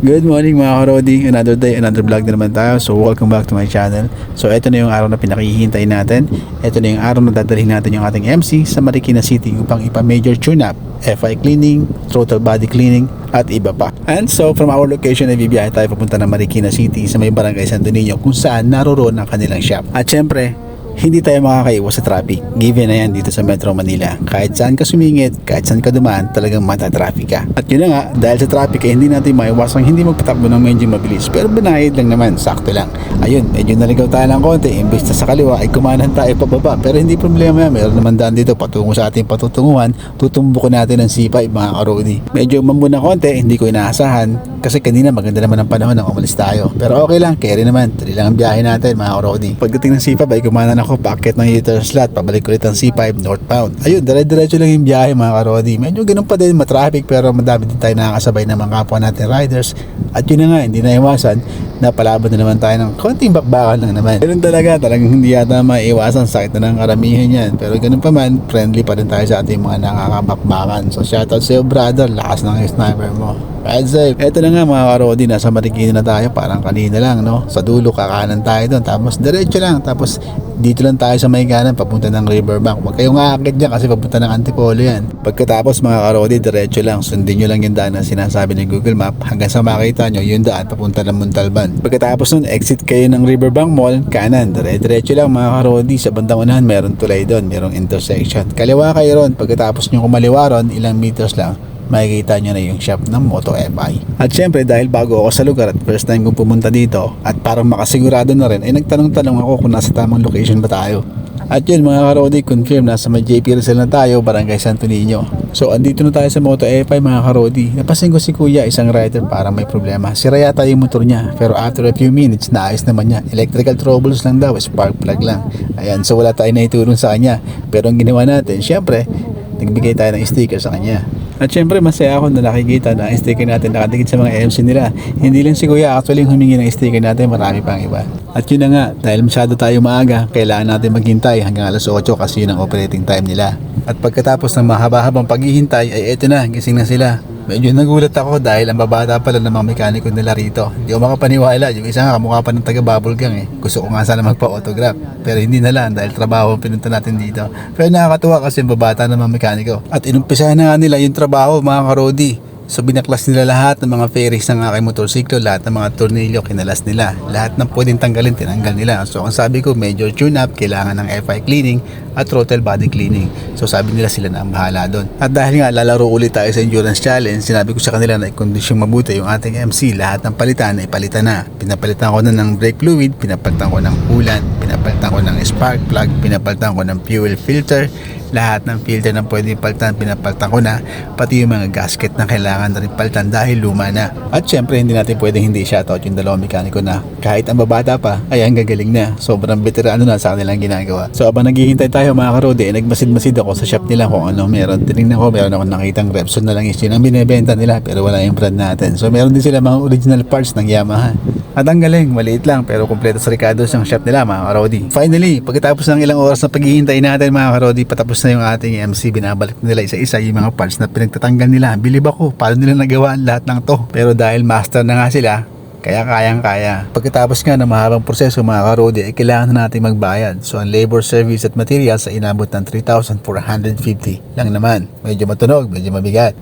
Good morning mga karodi, another day, another vlog na naman tayo. So welcome back to my channel. So ito na yung araw na pinakihintay natin. Ito na yung araw na dadalhin natin yung ating MC sa Marikina City upang ipa-major tune-up FI cleaning, throttle body cleaning at iba pa. And so from our location ay bibiyahe tayo papunta ng Marikina City sa may barangay Santo Niño kung saan naroon ang kanilang shop. At syempre hindi tayo makakaiwas sa traffic. Given na yan dito sa Metro Manila. Kahit saan ka sumingit, kahit saan ka dumaan, talagang matatraffic ka. At yun na nga, dahil sa traffic ay hindi natin maiwasang hindi magpatakbo ng medyo mabilis. Pero banayad lang naman, sakto lang. Ayun, medyo naligaw tayo ng konti. Imbes na sa kaliwa ay kumanan tayo pababa. Pero hindi problema yan. Meron naman daan dito patungo sa ating patutunguhan. Tutumbukin natin ng C5 mga karodi. Medyo mambuna konti, hindi ko inaasahan. Kasi kanina maganda naman ang panahon nang umalis tayo. Pero okay lang, carry naman. Tuloy lang ang biyahe natin mga karodi. Pagdating ng C5 ay kumanan ako packet ng U-turn slot, pabalik ulit ang C5 northbound. Ayun, dire-diretso lang yung biyahe mga karodi. Medyo ganun pa din, matraffic pero madami din tayo nakakasabay ng mga kapwa natin riders. At yun na nga, hindi na iwasan na palaban na naman tayo ng konting bakbakan lang naman. Ganun talaga, talagang hindi yata maiwasan sakit na ng karamihan yan. Pero ganun pa man, friendly pa rin tayo sa ating mga nakakabakbakan. So shoutout sa iyo brother, lakas ng sniper mo. Ride safe. Eto na nga mga karodi, nasa Marikina na tayo, parang kanina lang, no? Sa dulo, kakanan tayo doon. Tapos diretso lang, tapos dito lang tayo sa may kanan, papunta ng Riverbank. Huwag kayong aakit dyan kasi papunta ng Antipolo yan. Pagkatapos mga karodi, diretso lang, sundin nyo lang yung daan na sinasabi ng Google Map hanggang sa makita nyo yung daan papunta ng Muntalban. Pagkatapos nun, exit kayo ng Riverbank Mall, kanan, dire-diretso lang mga karodi, sa bandang unahan meron tulay doon, merong intersection. Kaliwa kayo ron, pagkatapos nyo kumaliwa ron, ilang meters lang, makikita nyo na yung shop ng Moto FI. At syempre dahil bago ako sa lugar at first time kong pumunta dito at parang makasigurado na rin ay nagtanong-tanong ako kung nasa tamang location ba tayo. At yun mga karodi, confirm na sa may JP Rizal na tayo, Barangay Santo Niño. So andito na tayo sa Moto FI mga karodi. Napasin ko si kuya, isang rider parang may problema. Sira yata yung motor niya, pero after a few minutes, naayos naman niya. Electrical troubles lang daw, spark plug lang. Ayan, so wala tayo naitulong sa kanya. Pero ang ginawa natin, syempre, nagbigay tayo ng sticker sa kanya. At syempre masaya ako na nakikita na sticker natin nakadikit sa mga MC nila. Hindi lang si Kuya actually humingi ng sticker natin, marami pang iba. At yun na nga, dahil masyado tayo maaga, kailangan natin maghintay hanggang alas 8 kasi yun ang operating time nila. At pagkatapos ng mahaba-habang paghihintay ay eto na, gising na sila. Medyo nagulat ako dahil ang babata pala ng mga mekaniko nila rito. Hindi ko makapaniwala. Yung isa nga kamukha pa ng taga bubble gang eh. Gusto ko nga sana magpa-autograph. Pero hindi na lang dahil trabaho ang pinunta natin dito. Pero nakakatuwa kasi yung babata ng mga mekaniko. At inumpisahan na nga nila yung trabaho mga karodi. So binaklas nila lahat ng mga fairings ng aking motorsiklo, lahat ng mga tornilyo kinalas nila. Lahat ng pwedeng tanggalin, tinanggal nila. So ang sabi ko, major tune-up, kailangan ng FI cleaning at throttle body cleaning. So sabi nila sila na ang bahala doon. At dahil nga lalaro ulit tayo sa endurance challenge, sinabi ko sa kanila na i-condition mabuti yung ating MC. Lahat ng palitan ay palitan na. Pinapalitan ko na ng brake fluid, pinapalitan ko ng coolant, pinapalitan ko ng spark plug, pinapalitan ko ng fuel filter, lahat ng filter na pwede palitan, pinapalitan ko na, pati yung mga gasket na kailangan na rin palitan dahil luma na. At syempre, hindi natin pwedeng hindi shoutout yung dalawang mekaniko na kahit ang babata pa, ay ang gagaling na. Sobrang veterano na sa kanilang ginagawa. So, abang naghihintay tayo mga karode, eh, nagmasid-masid ako sa shop nila kung ano meron. Tinignan ko, meron ako nakitang Repsol na lang is yun ang binibenta nila pero wala yung brand natin. So, meron din sila mga original parts ng Yamaha. At ang galing, maliit lang pero kompleto sa Ricardo's yung shop nila mga karodi. Finally, pagkatapos ng ilang oras na paghihintay natin mga karodi, patapos na yung ating MC, binabalik nila isa-isa yung mga parts na pinagtatanggal nila. Bilib ako, paano nila nagawa lahat ng to. Pero dahil master na nga sila, kaya kayang-kaya. Pagkatapos nga ng mahabang proseso mga karodi ay kailangan na natin magbayad. So ang labor, service at materials ay inabot ng 3,450 lang naman. Medyo matunog, medyo mabigat.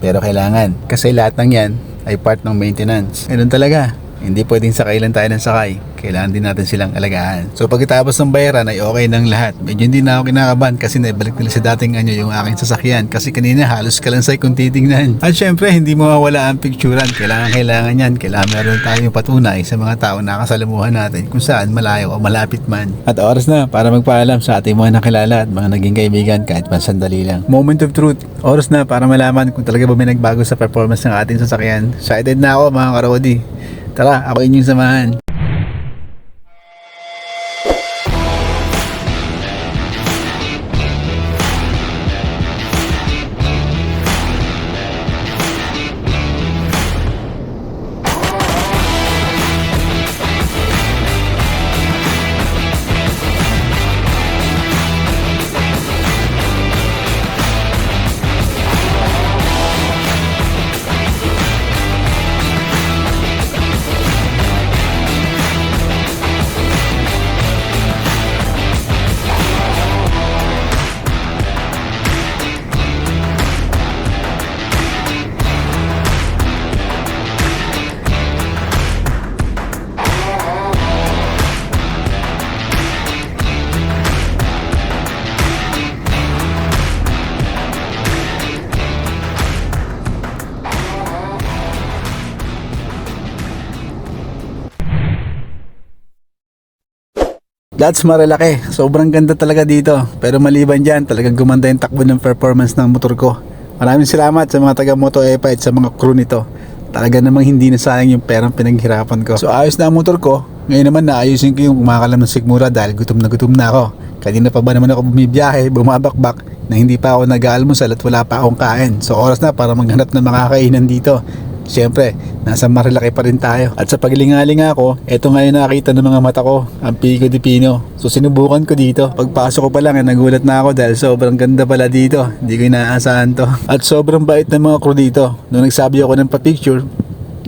Pero kailangan. Kasi lahat ng yan ay part ng maintenance. Ganun talaga. Hindi pwedeng sakay lang tayo ng sakay. Kailangan din natin silang alagaan. So pagkatapos ng bayaran ay okay ng lahat. Medyo hindi na ako kinakabahan kasi naibalik nila sa dating anyo yung aking sasakyan. Kasi kanina halos kalansay kung titingnan. At syempre hindi mawawala ang picturean. Kailangan kailangan yan. Kailangan meron tayong patunay sa mga tao na kasalamuhan natin kung saan malayo o malapit man. At oras na para magpaalam sa ating mga nakilala at mga naging kaibigan kahit man sandali lang. Moment of truth. Oras na para malaman kung talaga ba may nagbago sa performance ng ating sasakyan. Excited na ako mga karodi. Tara, ako inyong samahan. That's Marilaki. Sobrang ganda talaga dito. Pero maliban dyan, talagang gumanda yung takbo ng performance ng motor ko. Maraming salamat sa mga taga Moto Epa at sa mga crew nito. Talaga namang hindi na sayang yung perang pinaghirapan ko. So ayos na ang motor ko. Ngayon naman naayusin ko yung kumakalam ng sigmura dahil gutom na gutom na ako. Kanina pa ba naman ako bumibiyahe, bumabakbak na hindi pa ako nag-aalmusal at wala pa akong kain. So oras na para maghanap ng makakainan dito. Siyempre, nasa Marilaki pa rin tayo. At sa paglingalinga ko, eto ngayon nakita ng mga mata ko, ang Pico de Pino. So sinubukan ko dito. Pagpasok ko pa lang, eh, nagulat na ako dahil sobrang ganda pala dito. Hindi ko inaasahan to. At sobrang bait ng mga crew dito. Nung nagsabi ako ng pa-picture,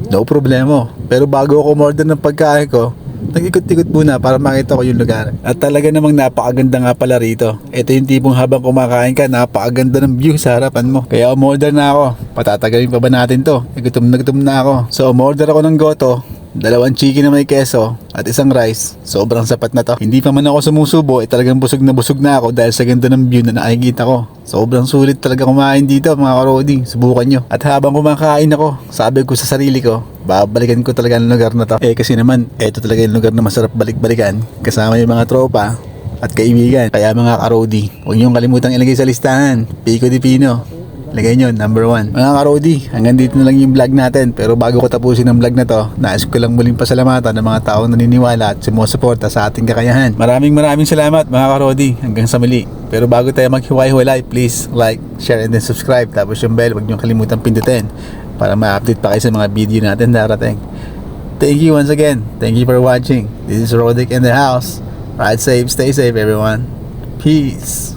no problema. Pero bago ako umorder ng pagkain ko, nag-ikot-ikot muna para makita ko yung lugar. At talaga namang napakaganda nga pala rito. Ito yung tipong habang kumakain ka, napakaganda ng view sa harapan mo. Kaya umorder na ako. Patatagalin pa ba natin to? Eh, gutom na gutom na ako. So umorder ako ng goto, dalawang chicken na may keso at isang rice. Sobrang sapat na to. Hindi pa man ako sumusubo, eh talagang busog na busog na ako dahil sa ganda ng view na nakikita ko. Sobrang sulit talaga kumain dito mga karodi. Subukan nyo. At habang kumakain ako, sabi ko sa sarili ko, babalikan ko talaga ang lugar na to. Eh kasi naman, eto talaga yung lugar na masarap balik-balikan. Kasama yung mga tropa at kaibigan. Kaya mga karodi, huwag niyong kalimutang ilagay sa listahan. Pico de Pino. Lagay nyo, number one. Mga karodi, hanggang dito na lang yung vlog natin. Pero bago ko tapusin ang vlog na to, nais ko lang muling pasalamatan ng mga taong naniniwala at sumusuporta sa ating kakayahan. Maraming maraming salamat mga karodi. Hanggang sa muli. Pero bago tayo maghiwalay-hiwalay, please like, share, and then subscribe. Tapos yung bell, huwag nyo kalimutan pindutin para ma-update pa kayo sa mga video natin darating. Thank you once again. Thank you for watching. This is Rodic in the house. Ride safe, stay safe everyone. Peace.